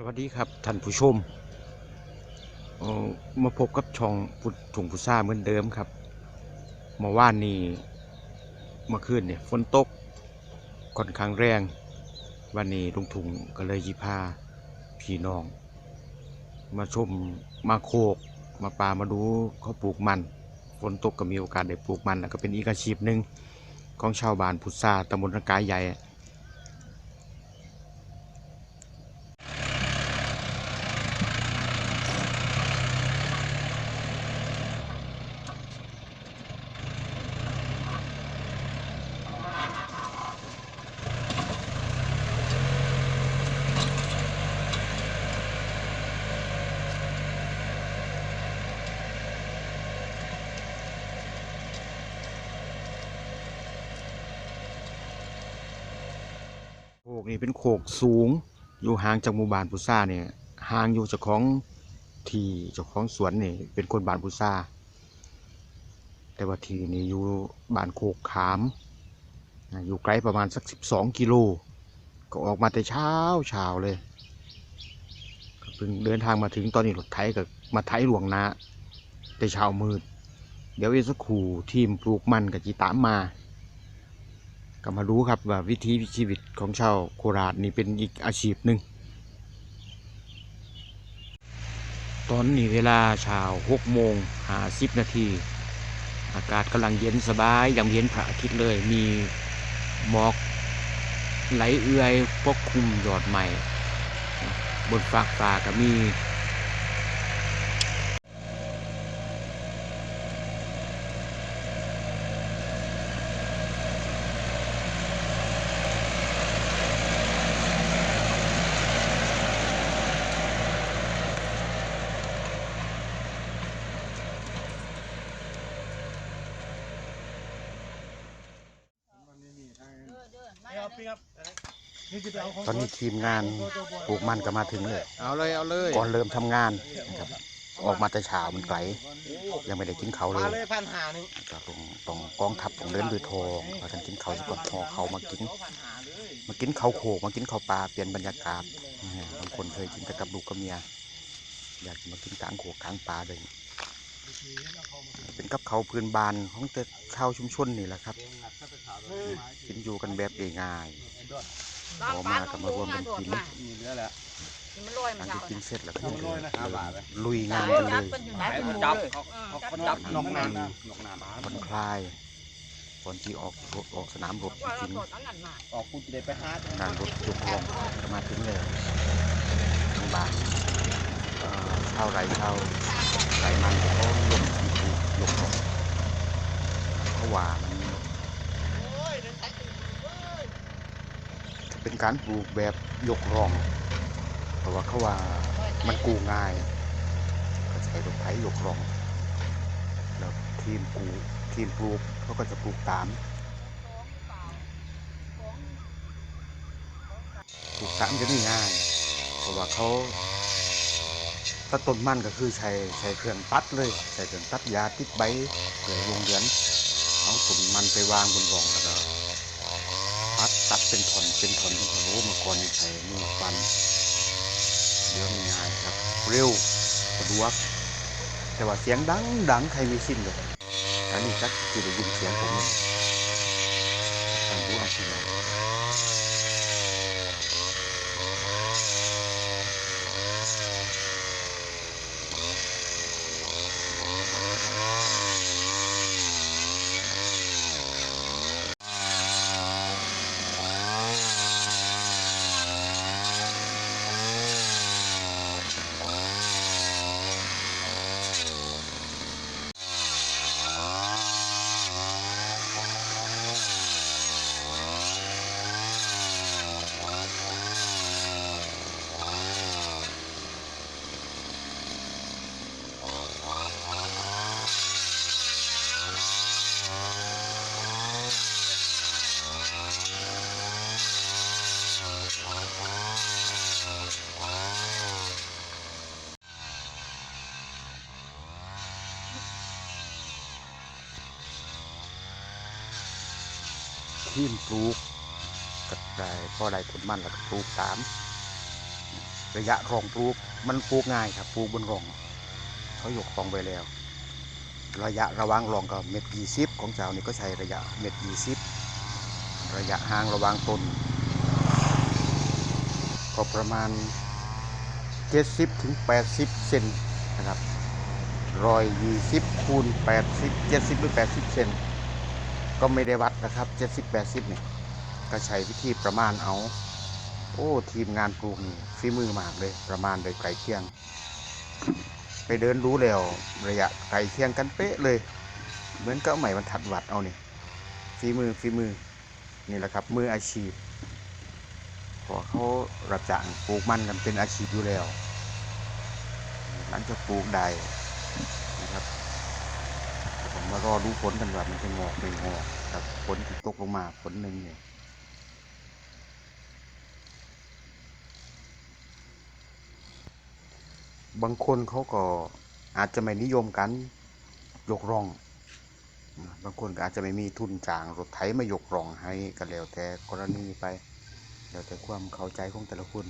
สวัสดีครับท่านผู้ชม มาพบกับช่องพุทธถุงพุซ่าเหมือนเดิมครับเมื่อวานนี้เมื่อคืนเนี่ยฝนตกค่อนข้างแรง วันนี้ลุงถุงก็เลยยิพาพี่น้อง มาชมมาโคกมาปลามาดูเขาปลูกมันฝนตกก็มีโอกาสได้ปลูกมันแล้วก็เป็นอีกอาชีพหนึ่งของชาวบ้านพุทราตำบลระกายใหญ่ กนี่เป็นโคกสูง อยู่ห่างจากหมู่บ้านพุทราเนี่ยห่างอยู่จากของที่เจ้าของสวนนี่เป็นคนบ้านพุทราแต่ว่าที่นี่อยู่บ้านโคกขาม อยู่ไกลประมาณสักสิบสองกิโล ก็ออกมาแต่เช้าเช้าเลยเพิ่งเดินทางมาถึงตอนนี้รถไถก็มาไถหลวงนาแต่เช้ามืด เดี๋ยวอีกสักครู่ทีมปลูกมันกับจีตามมา ก็มารู้ครับว่าวิถีชีวิตของชาวโคราชนี่เป็นอีกอาชีพหนึ่ง ตอนนี้เวลาเช้าหกโมงหาสิบนาที อากาศกำลังเย็นสบายย่างเย็นพระอาทิตย์เลย มีหมอกไหลเอื่อยปกคลุมยอดใหม่ บนฟากฟ้าก็มี ตอนนี้ทีมงานปลูกมันก็มาถึงเลยเอาเลยเอาเลยก่อนเริ่มทำงานนะครับออกมาแต่เช้ามันไกลยังไม่ได้กินเขาวเลมายเลยพันหาหนึ่งก็ต้องต้องกองทัพต้องเดินด้วยทองพากันกินเขาวซะก่อนพอเขามากินพันหาเลยมากินข้าวโขกมากินข้าวปลาเปลี่ยนบรรยากาศนะฮะบางคนเคยกินแต่กับลูกกับเมีย อยากจะมากินกลางโขกกลางปลาเลย เป็นกับเขาพื้นบานของแต่ชาวชุมชนนี่แหละครับ กินอยู่กันแบบง่ายๆพอมาก็มารวมกันกินมีเรือแล้วมันลอยหลัมางจากกินเสร็จแล้วก็ลุยงานกันเลยจับเขาจับนกนานนกนานผ่อนคลายก่อนที่ออกรบออกสนามรบจริงถอดอันออกพูดได้ไปหางานรถยกลงก็มาถึงเลยทางบ้านเอ่าไรเท่า ไร่มันเขาลงที่ปลูกยกลงเขาว่ามันจะเป็นการปลูกแบบยกร่อง เพราะว่าเขาว่ามันกูง่ายก็ใช้รถไถยกร่อง แล้วทีมปลูกทีมปลูกเขาก็จะปลูกตามปลูกตามจะไม่ง่าย เพราะว่าเขา ถ้าต้นมันก็คือใช้ใช้เครื่องตัดเลยใช้เครื่องตัดยาติดใบเผื่อวงเดือนเอาต้นมันไปวางบนร่องแล้วก็ตัดตัดเป็นถอนเป็นถอนเป็นถอนโอ้มื่อก่อนนี่ใช้มือฟันเดี๋ยวนี้ง่ายครับเร็วสะดวกแต่ว่าเสียงดังดังใครไม่สิ้นเลยอันนี้จักจะได้ยินเสียงผม ทีมปลูกก็ได้พอได้ผลมันแล้วก็ปลูกตาม ระยะรองปลูกมันปลูกง่ายครับปลูกบนรองเขายกรองไปแล้ว ระยะระว่างรองก็เม็ดยี่สิบของเจ้านี่ก็ใช้ระยะเม็ดยี่สิบระยะห่างระว่างต้นก็ประมาณ70ถึง80เซนนะครับร้อยยี่สิบคูณ80 70หรือ80เซน ก็ไม่ได้วัดนะครับ70 80เนี่ยก็ใช้วิธีประมาณเอา โอ้ ทีมงานปลูกนี่ฝีมือมากเลย ประมาณโดยไกลเคียง ไปเดินรู้แล้วระยะไกลเคียงกันเป๊ะเลย เหมือนก็ใหม่บรรทัดวัดเอานี่ฝีมือฝีมือนี่แหละครับมืออาชีพพอเขารับจ้างปลูกมันกันเป็นอาชีพอยู่แล้วหลังจากปลูกได้นะครับ มมารอดูผลกันว่ามันจะงอกไม่งอกครับผลที่ตกลงมาผลหนึ่งเนี่ยบางคนเขาก็อาจจะไม่นิยมกันยกร่อง บางคนก็อาจจะไม่มีทุนจ้างรถไถมายกร่องให้ก็แล้วแต่กรณีไป แล้วแต่ความเข้าใจของแต่ละคน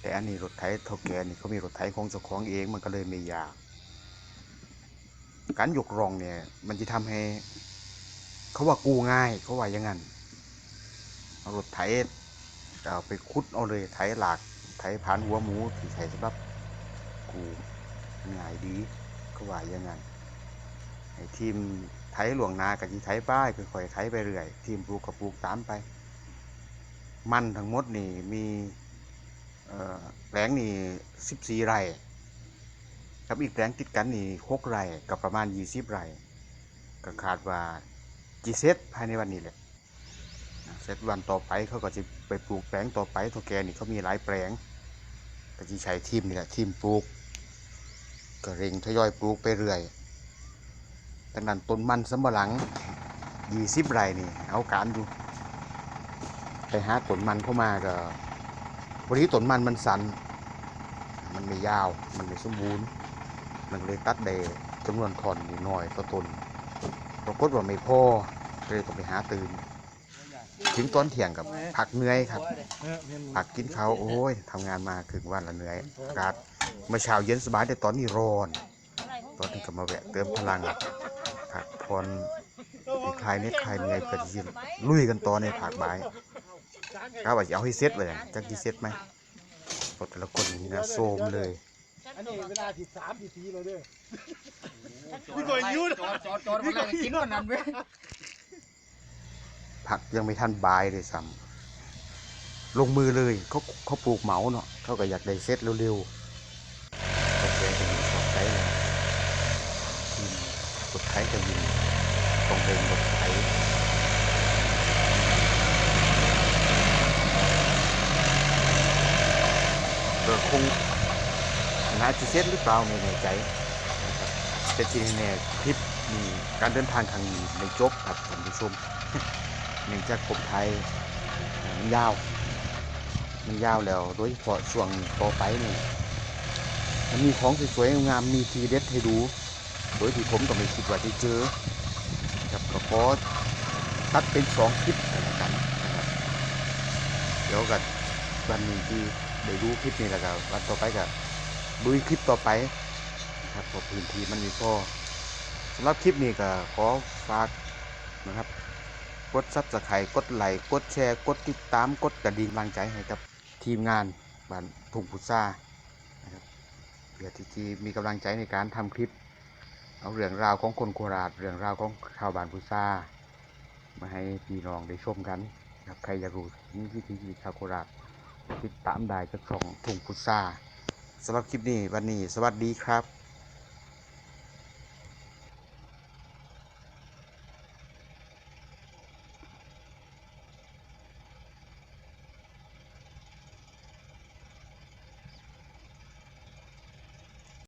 แต่อันนี้รถไถเท่าแก่นี่เขามีรถไถของเจ้าของเองมันก็เลยไม่ยาก การยกรองเนี่ย มันจะทำให้ เขาว่ากูง่ายเขาว่าอย่างนั้นเอารถไถเอาไปคุดเอาเลยไถหลากไถผ่านหัวหมูที่ใช้สำหรับกูง่ายดีก็ว่าอย่างนั้นไอ้ทีมไถหลวงนากับทีไถป้ายค่อยๆไถไปเรื่อยทีมปลูกกับปลูกตามไป มันทั้งหมดนี่มีแปลงนี่สิบสี่ไร่ กับอีกแปลงติดกันนี่หกไร่กับประมาณยี่สิบไร่ก็คาดว่าจีเซตภายในวันนี้แหละเซตวันต่อไปเขาก็จะไปปลูกแปลงต่อไปเท่าแกนี่เขามีหลายแปลงก็จะใช้ทีมนี่แหละทีมปลูกก็เร่งทยอยปลูกไปเรื่อยดังนั้นต้นมันสำปะหลังยี่สิบไร่นี่เอาการอยู่ไปหาต้นมันเข้ามาก็วันนี้ต้นมันมันสันมันไม่ยาว มันไม่สมบูรณ์ มันเลยตัดได้จำนวนท่อนนิดหน่อยต่อต้นปรากฏว่าไม่พอเลยต้องไปหาตื่น ถึงตอนเที่ยงกับผักเหนื่อยครับ ผักกินเขาโอ้ยทำงานมาถึงวันละเหนื่อยอากาศเมื่อเช้าเย็นสบายแต่ตอนนี้ร้อน ตอนนี้ก็มาแวะเติมพลังผักพรคลายเน็ตคลายเหนื่อยเพื่อที่จะลุยกันต่อในผักบายกาว่าจะเอาให้เซ็ตเลยจักกี่เซ็ตไหมเพราะแต่ละคนนี่นะโซมเลย อันนี้เวลาที่สามที่สี่เลยเด้อนี่ก็ยุ่จอดจอดจอดมันอะไรกินวันนั้นเว้ยผักยังไม่ทันบายเลยซ้ำลงมือเลยเขาเขาปลูกเหมาเนาะเขาก็อยากได้เซ็ตเร็วๆก็แกจะมีชอบใจเลยทีมรถไถจะยิงต้องเร่งรถไถเออคง น่าจะเซ็ตหรือเปล่าไม่แน่ใจนะครับแต่ที่แน่ๆคลิปนี้การเดินทางครั้งนี้ไม่จบครับท่านผู้ชมเนื่องจากผมไทยมันยาว มันยาวแล้วโดยเฉพาะช่วงต่อไปนี่มันมีของสวยๆงามมีทีเด็ดให้ดู โดยที่ผมก็ไม่คิดว่าจะเจอครับก็ขอตัดเป็นสองคลิปแล้วกันนะครับเดี๋ยวกันวันนี้ที่ได้ดูคลิปนี้แล้วก็วันต่อไปก็ ดูคลิปต่อไปนะครับเพราะพื้นที่มันมีพอสำหรับคลิปนี้ก็ขอฝากนะครับ กดซับสไครต์กดไลค์กดแชร์ กดติดตามกดกระดิ่งกำลังใจให้กับทีมงานบ้านทุ่งพุทรานะครับเพื่อที่จะมีกำลังใจในการทำคลิป เอาเรื่องราวของคนโคราชเรื่องราวของชาวบ้านพุทรามาให้พี่น้องได้ชมกันนะครับใครอยากรู้ถึงวิถีชีวิตชาวโคราชติดตามได้จากช่องทุ่งพุทรา สำหรับคลิปนี้วันนี้ สวัสดีครับ